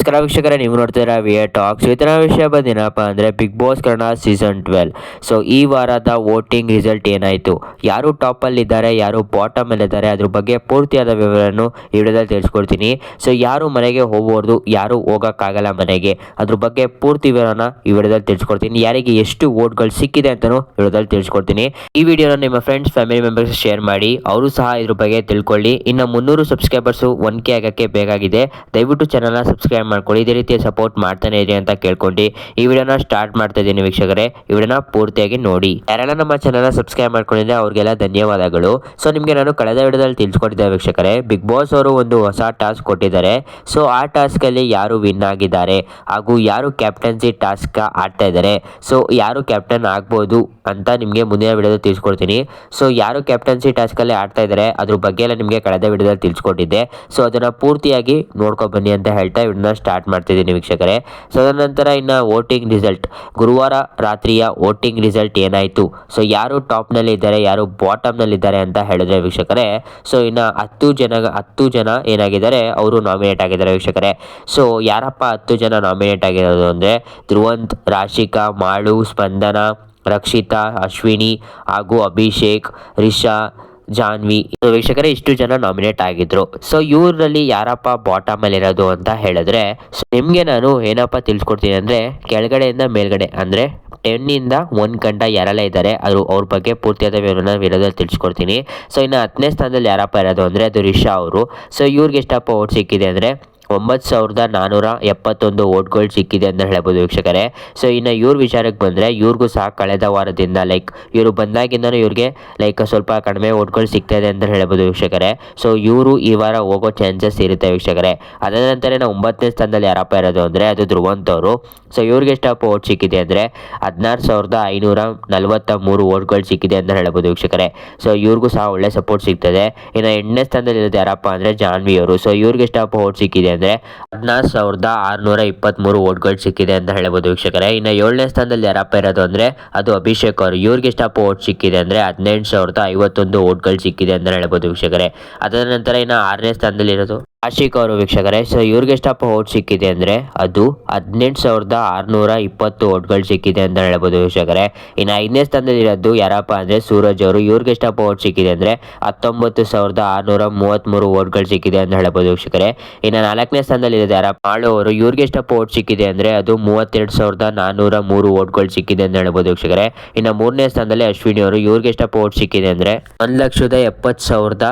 ನಮಸ್ಕಾರ ವೀಕ್ಷಕರೇ, ನೀವು ನೋಡ್ತೀರಾ ವಿ ಎ ಟಾಕ್ಸ್ ಇವತ್ತಿನ ವಿಷಯ ಬಂದೇನಪ್ಪ ಅಂದರೆ big boss Kannada season twelve so ಈ ವಾರದ ವೋಟಿಂಗ್ ರಿಸಲ್ಟ್ ಏನಾಯಿತು? ಯಾರು ಟಾಪಲ್ಲಿದ್ದಾರೆ ಯಾರು ಬಾಟಮಲ್ಲಿದ್ದಾರೆ ಅದ್ರ ಬಗ್ಗೆ ಪೂರ್ತಿಯಾದ ವಿವರವನ್ನು ಈ ವಿಡಿಯೋದಲ್ಲಿ ತಿಳಿಸ್ಕೊಡ್ತೀನಿ. ಸೊ ಯಾರು ಮನೆಗೆ ಹೋಗ್ಬೋದು ಯಾರು ಹೋಗೋಕ್ಕಾಗಲ್ಲ ಮನೆಗೆ, ಅದ್ರ ಬಗ್ಗೆ ಪೂರ್ತಿ ವಿವರನ ಈ ವಿಡಿಯೋದಲ್ಲಿ ತಿಳಿಸ್ಕೊಡ್ತೀನಿ. ಯಾರಿಗೆ ಎಷ್ಟು ವೋಟ್ಗಳು ಸಿಕ್ಕಿದೆ ಅಂತಲೂ ವಿಡಿಯೋದಲ್ಲಿ ತಿಳಿಸ್ಕೊಡ್ತೀನಿ. ಈ ವಿಡಿಯೋನ ನಿಮ್ಮ ಫ್ರೆಂಡ್ಸ್ ಫ್ಯಾಮಿಲಿ ಮೆಂಬರ್ಸ್ ಶೇರ್ ಮಾಡಿ, ಅವರು ಸಹ ಇದ್ರ ಬಗ್ಗೆ ತಿಳ್ಕೊಳ್ಳಿ. ಇನ್ನು ಮುನ್ನೂರು ಸಬ್ಸ್ಕ್ರೈಬರ್ಸು ಒನ್ ಕೆ ಆಗೋಕ್ಕೆ ಬೇಕಾಗಿದೆ. ದಯವಿಟ್ಟು ಚಾನಲ್ನ ಸಬ್ಸ್ಕ್ರೈಬ್ ಮಾಡ್ಕೊಳ್ಳಿ ಇದೇ ರೀತಿಯ ಸಪೋರ್ಟ್ ಮಾಡ್ತಾನೆ ಇದೆ ಅಂತ ಕೇಳ್ಕೊಂಡು ಈ ವಿಡಿಯೋನ ಸ್ಟಾರ್ಟ್ ಮಾಡ್ತಾ ಇದ್ದೀನಿ ವೀಕ್ಷಕರೇ. ಈ ವಿಡಿಯೋನ ಪೂರ್ತಿಯಾಗಿ ನೋಡಿ. ಯಾರೆಲ್ಲ ನಮ್ಮ ಚಾನಲ್ನ ಸಬ್ಸ್ಕ್ರೈಬ್ ಮಾಡ್ಕೊಂಡಿದ್ದೆ ಅವ್ರಿಗೆಲ್ಲ ಧನ್ಯವಾದಗಳು. ಸೊ ನಿಮಗೆ ನಾನು ಕಳೆದ ವಿಡಿಯೋದಲ್ಲಿ ತಿಳಿಸ್ಕೊಟ್ಟಿದ್ದೆ ವೀಕ್ಷಕರೇ ಬಿಗ್ ಬಾಸ್ ಅವರು ಒಂದು ಹೊಸ ಟಾಸ್ಕ್ ಕೊಟ್ಟಿದ್ದಾರೆ. ಸೊ ಆ ಟಾಸ್ಕಲ್ಲಿ ಯಾರು ವಿನ್ ಆಗಿದ್ದಾರೆ ಹಾಗೂ ಯಾರು ಕ್ಯಾಪ್ಟನ್ಸಿ ಟಾಸ್ಕ್ ಆಡ್ತಾ ಇದ್ದಾರೆ. ಸೊ ಯಾರು ಕ್ಯಾಪ್ಟನ್ ಆಗ್ಬೋದು ಅಂತ ನಿಮಗೆ ಮುಂದಿನ ವಿಡಿಯೋದಲ್ಲಿ ತಿಳಿಸ್ಕೊಡ್ತೀನಿ. ಸೊ ಯಾರು ಕ್ಯಾಪ್ಟನ್ಸಿ ಟಾಸ್ಕಲ್ಲಿ ಆಡ್ತಾ ಇದ್ದಾರೆ ಅದ್ರ ಬಗ್ಗೆ ಎಲ್ಲ ನಿಮಗೆ ಕಳೆದ ವಿಡಿಯೋದಲ್ಲಿ ತಿಳಿಸ್ಕೊಟ್ಟಿದ್ದೆ. ಸೊ ಅದನ್ನು ಪೂರ್ತಿಯಾಗಿ ನೋಡ್ಕೊಂಡು ಬನ್ನಿ ಅಂತ ಹೇಳ್ತಾ ವಿಡಿಯೋನ ಸ್ಟಾರ್ಟ್ ಮಾಡ್ತಿದ್ದೀನಿ ವೀಕ್ಷಕರೇ. ಸೊ ಅದರ ನಂತರ ಇನ್ನು ವೋಟಿಂಗ್ ರಿಸಲ್ಟ್ ಗುರುವಾರ ರಾತ್ರಿಯ ವೋಟಿಂಗ್ ರಿಸಲ್ಟ್ ಏನಾಯಿತು? ಸೊ ಯಾರು ಟಾಪ್ನಲ್ಲಿ ಇದ್ದಾರೆ ಯಾರು ಬಾಟಮ್ನಲ್ಲಿದ್ದಾರೆ ಅಂತ ಹೇಳಿದ್ರೆ ವೀಕ್ಷಕರೇ ಸೊ ಇನ್ನು ಹತ್ತು ಜನ ಹತ್ತು ಜನ ಏನಾಗಿದ್ದಾರೆ, ಅವರು ನಾಮಿನೇಟ್ ಆಗಿದ್ದಾರೆ ವೀಕ್ಷಕರೇ. ಸೊ ಯಾರಪ್ಪ ಹತ್ತು ಜನ ನಾಮಿನೇಟ್ ಆಗಿರೋದು ಅಂದರೆ, ಧ್ರುವಂತ್, ರಾಶಿಕಾ, ಮಾಳು, ಸ್ಪಂದನ, ರಕ್ಷಿತಾ, ಅಶ್ವಿನಿ ಹಾಗೂ ಅಭಿಷೇಕ್, ರಿಷಾ ಜಾನ್ವಿ. ವೀಕ್ಷಕರೇ, ಇಷ್ಟು ಜನ ನಾಮಿನೇಟ್ ಆಗಿದ್ರು. ಸೊ ಇವ್ರಲ್ಲಿ ಯಾರಪ್ಪ ಬಾಟಮ್ ಅಲ್ಲಿ ಇರೋದು ಅಂತ ಹೇಳಿದ್ರೆ ನಿಮ್ಗೆ ನಾನು ಏನಪ್ಪ ತಿಳಿಸ್ಕೊಡ್ತೀನಿ ಅಂದ್ರೆ, ಕೆಳಗಡೆಯಿಂದ ಮೇಲ್ಗಡೆ, ಅಂದರೆ ಟೆನ್ನಿಂದ ಒಂದು ಗಂಟ ಯಾರೆಲ್ಲ ಇದ್ದಾರೆ, ಅದು ಅವ್ರ ಬಗ್ಗೆ ಪೂರ್ತಿಯಾದ ವಿವರನ ವಿರೋಧದಲ್ಲಿ ತಿಳಿಸ್ಕೊಡ್ತೀನಿ. ಸೊ ಇನ್ನು ಹತ್ತನೇ ಸ್ಥಾನದಲ್ಲಿ ಯಾರಪ್ಪ ಇರೋದು ಅಂದರೆ, ಅದು ರಿಷಾ ಅವರು. ಸೊ ಇವ್ರಿಗೆ ಎಷ್ಟಪ್ಪ ಓಟ್ ಸಿಕ್ಕಿದೆ ಅಂದರೆ ಒಂಬತ್ತು ಸಾವಿರದ ನಾನ್ನೂರ ಎಪ್ಪತ್ತೊಂದು ಓಟ್ಗಳು ಸಿಕ್ಕಿದೆ ಅಂತ ಹೇಳ್ಬೋದು ವೀಕ್ಷಕರೇ. ಸೊ ಇನ್ನು ಇವ್ರ ವಿಚಾರಕ್ಕೆ ಬಂದರೆ, ಇವ್ರಿಗೂ ಸಹ ಕಳೆದ ವಾರದಿಂದ ಲೈಕ್ ಇವರು ಬಂದಾಗಿಂದನೂ ಇವ್ರಿಗೆ ಲೈಕ್ ಸ್ವಲ್ಪ ಕಡಿಮೆ ಓಟ್ಗಳು ಸಿಗ್ತಾ ಇದೆ ಅಂತ ಹೇಳ್ಬೋದು ವೀಕ್ಷಕರೇ. ಸೊ ಇವರು ಈ ವಾರ ಹೋಗೋ ಚಾನ್ಸಸ್ ಇರುತ್ತೆ ವೀಕ್ಷಕರೇ. ಅದಾದ ನಂತರ ನಾವು ಒಂಬತ್ತನೇ ಸ್ಥಾನದಲ್ಲಿ ಯಾರಪ್ಪ ಇರೋದು ಅಂದರೆ, ಅದು ಧ್ರುವಂತ್ ಅವರು. ಸೊ ಇವ್ರಿಗೆ ಎಷ್ಟಪ್ಪ ಓಟ್ ಸಿಕ್ಕಿದೆ ಅಂದರೆ, ಹದಿನಾರು ಸಾವಿರದ ಐನೂರ ನಲವತ್ತ ಮೂರು ಓಟ್ಗಳು ಸಿಕ್ಕಿದೆ ಅಂತ ಹೇಳ್ಬೋದು ವೀಕ್ಷಕರೇ. ಸೊ ಇವ್ರಿಗೂ ಸಹ ಒಳ್ಳೆ ಸಪೋರ್ಟ್ ಸಿಗ್ತದೆ. ಇನ್ನು ಎಂಟನೇ ಸ್ಥಾನದಲ್ಲಿ ಇರೋದು ಯಾರಪ್ಪ ಅಂದರೆ, ಜಾನ್ವಿ ಅವರು. ಸೊ ಇವ್ರಿಗೆ ಎಷ್ಟಪ್ಪ ಓಟ್ ಸಿಕ್ಕಿದೆ ಅಂದರೆ ಹದಿನಾರು ಸಾವಿರದ ಆರುನೂರ ಇಪ್ಪತ್ತ್ಮೂರು ಓಟ್ಗಳು ಸಿಕ್ಕಿದೆ ಅಂತ ಹೇಳ್ಬೋದು ವೀಕ್ಷಕರೇ. ಇನ್ನು ಏಳನೇ ಸ್ಥಾನದಲ್ಲಿ ಯಾರಪ್ಪ ಇರೋದು ಅಂದರೆ, ಅದು ಅಭಿಷೇಕ್ ಅವರು. ಇವ್ರಿಗೆ ಎಷ್ಟಪ್ಪ ಓಟ್ ಸಿಕ್ಕಿದೆ ಅಂದರೆ ಹದಿನೆಂಟು ಸಾವಿರದ ಐವತ್ತೊಂದು ಓಟ್ಗಳು ಸಿಕ್ಕಿದೆ ಅಂತ ಹೇಳ್ಬೋದು ವೀಕ್ಷಕರೇ. ಅದರ ನಂತರ ಇನ್ನು ಆರನೇ ಸ್ಥಾನದಲ್ಲಿ ಇರೋದು? ಆಶಿಕ್ ಅವರು ವೀಕ್ಷಕರೇ, ಸೊ ಇವ್ರಿಗೆ ಎಷ್ಟಪ್ಪ ಓಟ್ ಸಿಕ್ಕಿದೆ ಅಂದರೆ ಅದು ಹದಿನೆಂಟು ಸಾವಿರದ ಆರುನೂರ ಇಪ್ಪತ್ತು ಓಟ್ಗಳು ಸಿಕ್ಕಿದೆ ಅಂತ ಹೇಳ್ಬೋದು ವೀಕ್ಷಕರೇ. ಇನ್ನು ಐದನೇ ಸ್ಥಾನದಲ್ಲಿ ಇರೋದು ಯಾರಪ್ಪ ಅಂದರೆ ಸೂರಜ್ ಅವರು. ಇವ್ರಿಗೆ ಎಷ್ಟಪ್ಪ ಓಟ್ ಸಿಕ್ಕಿದೆ ಅಂದರೆ ಹತ್ತೊಂಬತ್ತು ಸಾವಿರದ ಆರುನೂರ ಮೂವತ್ತ್ಮೂರು ಓಟ್ಗಳು ಸಿಕ್ಕಿದೆ ಅಂತ ಹೇಳ್ಬೋದು ವೀಕ್ಷಕರೇ. ಇನ್ನು ನಾಲ್ಕನೇ ಸ್ಥಾನದಲ್ಲಿ ಇರೋದು ಯಾರಪ್ಪ ಮಾಳು ಅವರು. ಇವ್ರಿಗೆ ಎಷ್ಟಪ್ಪ ಓಟ್ ಸಿಕ್ಕಿದೆ ಅಂದರೆ ಅದು ಮೂವತ್ತೆರಡು ಸಾವಿರದ ನಾನ್ನೂರ ಮೂರು ಓಟ್ಗಳು ಸಿಕ್ಕಿದೆ ಅಂತ ಹೇಳ್ಬೋದು ವೀಕ್ಷಕರೇ. ಇನ್ನು ಮೂರನೇ ಸ್ಥಾನದಲ್ಲಿ ಅಶ್ವಿನಿ ಅವರು. ಇವ್ರಿಗೆ ಎಷ್ಟಪ್ಪ ಓಟ್ ಸಿಕ್ಕಿದೆ ಅಂದರೆ ಒಂದು ಲಕ್ಷದ ಎಪ್ಪತ್ತು ಸಾವಿರದ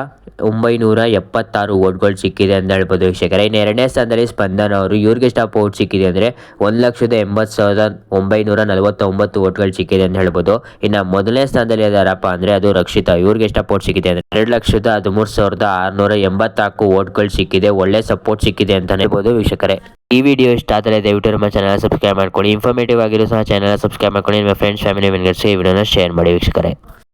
ಒಂಬೈನೂರ ಎಪ್ಪತ್ತಾರು ಓಟ್ಗಳು ಸಿಕ್ಕಿದೆ ಅಂತ ಹೇಳ್ಬೋದು ವೀಕ್ಷಕರ. ಇನ್ನು ಎರಡನೇ ಸ್ಥಾನದಲ್ಲಿ ಸ್ಪಂದನ ಅವರು ಇವ್ರಿಗೆ ಎಷ್ಟು ಓಟ್ ಸಿಕ್ಕಿದೆ ಅಂದರೆ ಒಂದು ಲಕ್ಷದ ಎಂಬತ್ತು ಸಾವಿರದ ಒಂಬೈನೂರ ನಲವತ್ತೊಂಬತ್ತು ಓಟ್ಗಳು ಸಿಕ್ಕಿದೆ ಅಂತ ಹೇಳ್ಬೋದು. ಇನ್ನು ಮೊದಲನೇ ಸ್ಥಾನದಲ್ಲಿ ಇದ್ದಾರಪ್ಪ ಅಂದರೆ ಅದು ರಕ್ಷಿತಾ. ಇವ್ರಿಗೆ ಎಷ್ಟು ಓಟ್ ಸಿಕ್ಕಿದೆ ಅಂದರೆ ಎರಡು ಲಕ್ಷದ ಹದಿಮೂರು ಸಾವಿರದ ಆರುನೂರ ಎಂಬತ್ನಾಲ್ಕು ಓಟ್ಗಳು ಸಿಕ್ಕಿದೆ. ಒಳ್ಳೆ ಸಪೋರ್ಟ್ ಸಿಕ್ಕಿದೆ ಅಂತ ಹೇಳ್ಬೋದು ವೀಕ್ಷಕರೇ. ಈ ವಿಡಿಯೋ ಇಷ್ಟ ಆದರೆ ದಯವಿಟ್ಟು ನಮ್ಮ ಚಾನಲ್ ಸಬ್ಸ್ಕ್ರೈಬ್ ಮಾಡ್ಕೊಳ್ಳಿ. ಇನ್ಫಾರ್ಮೇಟಿವ್ ಆಗಿರೋ ಸಹ ಚಾನಲ್ ಸಬ್ಸ್ಕ್ರೈಬ್ ಮಾಡ್ಕೊಳ್ಳಿ. ನಿಮ್ಮ ಫ್ರೆಂಡ್ಸ್ ಫ್ಯಾಮಿಲಿ ಮೆಂಬರ್ಸ್ಗೆ ಈ ವಿಡಿಯೋನ ಶೇರ್ ಮಾಡಿ ವೀಕ್ಷಕರೇ.